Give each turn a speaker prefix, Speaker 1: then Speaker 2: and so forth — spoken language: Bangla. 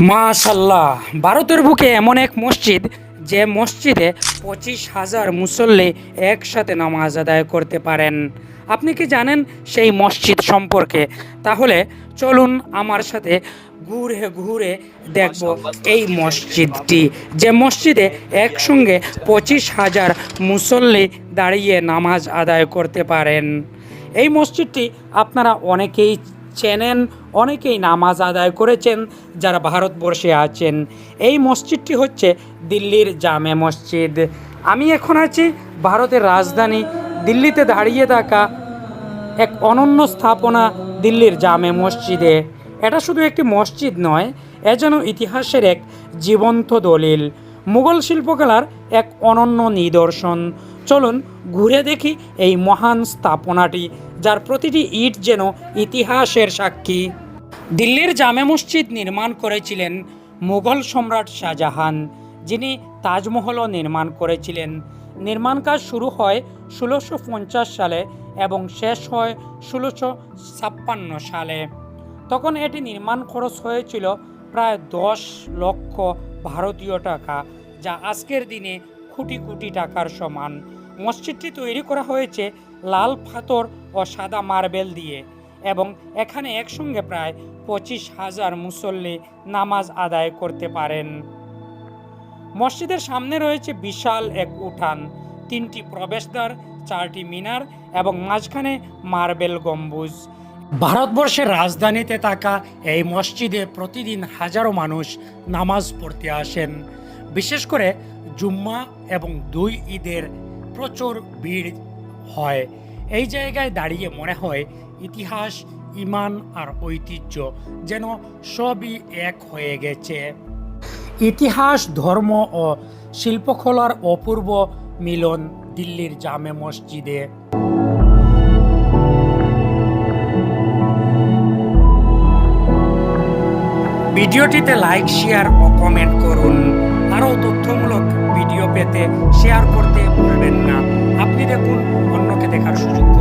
Speaker 1: মাশাল্লাহ, ভারতের বুকে এমন এক মসজিদ যে মসজিদে পঁচিশ হাজার মুসল্লি একসাথে নামাজ আদায় করতে পারেন। আপনি কি জানেন সেই মসজিদ সম্পর্কে? তাহলে চলুন আমার সাথে ঘুরে ঘুরে দেখব এই মসজিদটি, যে মসজিদে একসঙ্গে পঁচিশ হাজার মুসল্লি দাঁড়িয়ে নামাজ আদায় করতে পারেন। এই মসজিদটি আপনারা অনেকেই চেনেন অনেকেই নামাজ আদায় করেছেন, যারা ভারতবর্ষে আছেন। এই মসজিদটি হচ্ছে দিল্লির জামে মসজিদ। আমি এখন আছি ভারতের রাজধানী দিল্লিতে দাঁড়িয়ে থাকা এক অনন্য স্থাপনা দিল্লির জামে মসজিদে। এটা শুধু একটি মসজিদ নয়, এ যেন ইতিহাসের এক জীবন্ত দলিল, মুঘল শিল্পকলার এক অনন্য নিদর্শন। চলুন ঘুরে দেখি এই মহান স্থাপনাটি যার প্রতিটি ইট যেন ইতিহাসের সাক্ষী। দিল্লির জামে মসজিদ নির্মাণ করেছিলেন মুঘল সম্রাট শাহজাহান, যিনি তাজমহলও নির্মাণ করেছিলেন। নির্মাণ কাজ শুরু হয় ষোলোশো সালে এবং শেষ হয় ষোলোশো ছাপ্পান্ন সালে। তখন এটি নির্মাণ খরচ হয়েছিল প্রায় দশ লক্ষ ভারতীয় টাকা, যা আজকের দিনে কোটি কোটি টাকার সমান। মসজিদটি তৈরি করা হয়েছে লাল পাথর ও সাদা মার্বেল দিয়ে এবং এখানে একসঙ্গে প্রায় পঁচিশ হাজার মুসল্লি নামাজ আদায় করতে পারেন। মসজিদের সামনে রয়েছে বিশাল এক উঠান, তিনটি প্রবেশদ্বার, চারটি মিনার এবং মাঝখানে মার্বেল গম্বুজ। ভারতবর্ষের রাজধানীতে থাকা এই মসজিদে প্রতিদিন হাজারো মানুষ নামাজ পড়তে আসেন। বিশেষ করে জুম্মা এবং দুই ঈদের প্রচুর ভিড় হয়। এই জায়গায় দাঁড়িয়ে মনে হয় ইতিহাস, ইমান আর ঐতিহ্য যেন সবই এক হয়ে গেছে। ইতিহাস, ধর্ম ও শিল্পকলার অপূর্ব মিলন দিল্লির জামে মসজিদে। ভিডিওটিতে লাইক, শেয়ার ও কমেন্ট করুন। আরও তথ্যমূলক ভিডিও পেতে শেয়ার করতে ভুলবেন না। আপনি দেখুন অন্যকে দেখার সুযোগ।